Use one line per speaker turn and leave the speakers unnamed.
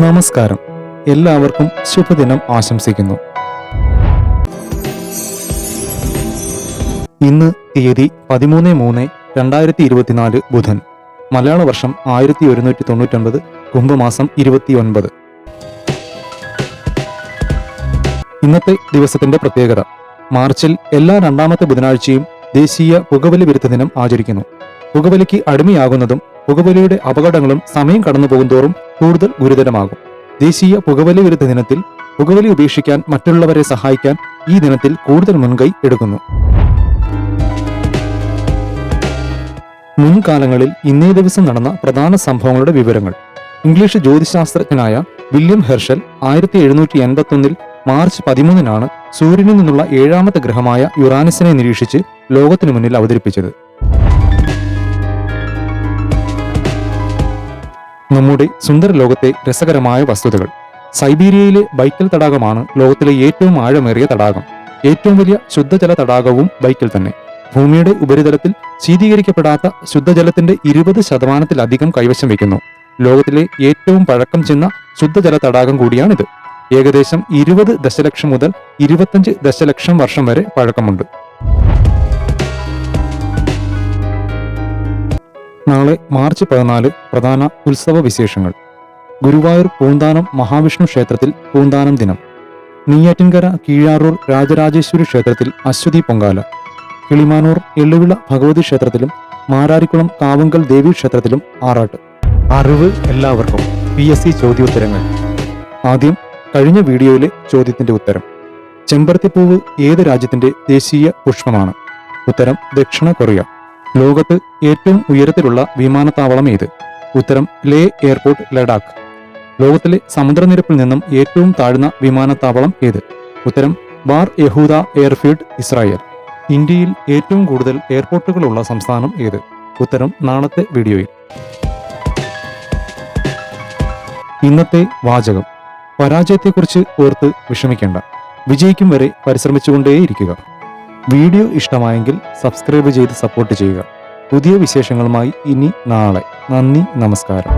നമസ്കാരം. എല്ലാവർക്കും ശുഭദിനം ആശംസിക്കുന്നു. ഇന്ന് തീയതി പതിമൂന്ന് മൂന്ന് രണ്ടായിരത്തി ഇരുപത്തിനാല് ബുധൻ. മലയാള വർഷം ആയിരത്തി ഒരുന്നൂറ്റി തൊണ്ണൂറ്റൊൻപത് കുംഭമാസം ഇരുപത്തിയൊൻപത്. ഇന്നത്തെ ദിവസത്തിന്റെ പ്രത്യേകത. മാർച്ചിൽ എല്ലാ രണ്ടാമത്തെ ബുധനാഴ്ചയും ദേശീയ പുകവലി വിരുദ്ധ ദിനം ആചരിക്കുന്നു. പുകവലിക്ക് അടിമയാകുന്നതും പുകവലിയുടെ അപകടങ്ങളും സമയം കടന്നു പോകുന്തോറും കൂടുതൽ ഗുരുതരമാകും. ദേശീയ പുകവലി വിരുദ്ധ ദിനത്തിൽ പുകവലി ഉപേക്ഷിക്കാൻ മറ്റുള്ളവരെ സഹായിക്കാൻ ഈ ദിനത്തിൽ കൂടുതൽ മുൻകൈ എടുക്കുന്നു. മുൻകാലങ്ങളിൽ ഇന്നേ ദിവസം നടന്ന പ്രധാന സംഭവങ്ങളുടെ വിവരങ്ങൾ. ഇംഗ്ലീഷ് ജ്യോതിശാസ്ത്രജ്ഞനായ വില്യം ഹെർഷൽ ആയിരത്തി എഴുന്നൂറ്റി എൺപത്തൊന്നിൽ മാർച്ച് പതിമൂന്നിനാണ് സൂര്യനിൽ നിന്നുള്ള ഏഴാമത്തെ ഗ്രഹമായ യുറാനസിനെ നിരീക്ഷിച്ച് ലോകത്തിനു മുന്നിൽ അവതരിപ്പിച്ചത്. നമ്മുടെ സുന്ദര ലോകത്തെ രസകരമായ വസ്തുതകൾ. സൈബീരിയയിലെ ബൈക്കൽ തടാകമാണ് ലോകത്തിലെ ഏറ്റവും ആഴമേറിയ തടാകം. ഏറ്റവും വലിയ ശുദ്ധജല തടാകവും ബൈക്കൽ തന്നെ. ഭൂമിയുടെ ഉപരിതലത്തിൽ ശീതീകരിക്കപ്പെടാത്ത ശുദ്ധജലത്തിന്റെ ഇരുപത് ശതമാനത്തിലധികം കൈവശം വയ്ക്കുന്നു. ലോകത്തിലെ ഏറ്റവും പഴക്കം ചെന്ന ശുദ്ധജല തടാകം കൂടിയാണിത്. ഏകദേശം ഇരുപത് ദശലക്ഷം മുതൽ ഇരുപത്തഞ്ച് ദശലക്ഷം വർഷം വരെ പഴക്കമുണ്ട്. നാളെ മാർച്ച് പതിനാല് പ്രധാന ഉത്സവ വിശേഷങ്ങൾ ഗുരുവായൂർ പൂന്താനം മഹാവിഷ്ണു ക്ഷേത്രത്തിൽ പൂന്താനം ദിനം. നെയ്യാറ്റിൻകര കീഴാറൂർ രാജരാജേശ്വരി ക്ഷേത്രത്തിൽ അശ്വതി പൊങ്കാല. കിളിമാനൂർ എള്ളുവിള ഭഗവതി ക്ഷേത്രത്തിലും മാരാരിക്കുളം കാവുങ്കൽ ദേവി ക്ഷേത്രത്തിലും ആറാട്ട്. അറിവ് എല്ലാവർക്കും പി എസ് സി ചോദ്യോത്തരങ്ങൾ. ആദ്യം കഴിഞ്ഞ വീഡിയോയിലെ ചോദ്യത്തിന്റെ ഉത്തരം. ചെമ്പരത്തിപ്പൂവ് ഏത് രാജ്യത്തിന്റെ ദേശീയ പുഷ്പമാണ്? ഉത്തരം ദക്ഷിണ കൊറിയ. ലോകത്ത് ഏറ്റവും ഉയരത്തിലുള്ള വിമാനത്താവളം ഏത്? ഉത്തരം ലേ എയർപോർട്ട് ലഡാക്ക്. ലോകത്തിലെ സമുദ്രനിരപ്പിൽ നിന്നും ഏറ്റവും താഴ്ന്ന വിമാനത്താവളം ഏത്? ഉത്തരം ബാർ യഹൂദ എയർഫീൽഡ് ഇസ്രായേൽ. ഇന്ത്യയിൽ ഏറ്റവും കൂടുതൽ എയർപോർട്ടുകളുള്ള സംസ്ഥാനം ഏത്? ഉത്തരം നാളത്തെ വീഡിയോയിൽ. ഇന്നത്തെ വാചകം. പരാജയത്തെക്കുറിച്ച് ഓർത്ത് വിഷമിക്കേണ്ട. വിജയിക്കും വരെ പരിശ്രമിച്ചുകൊണ്ടേയിരിക്കുക. വീഡിയോ ഇഷ്ടമായെങ്കിൽ സബ്സ്ക്രൈബ് ചെയ്ത് സപ്പോർട്ട് ചെയ്യുക. പുതിയ വിശേഷങ്ങളുമായി ഇനി നാളെ. നന്ദി നമസ്കാരം.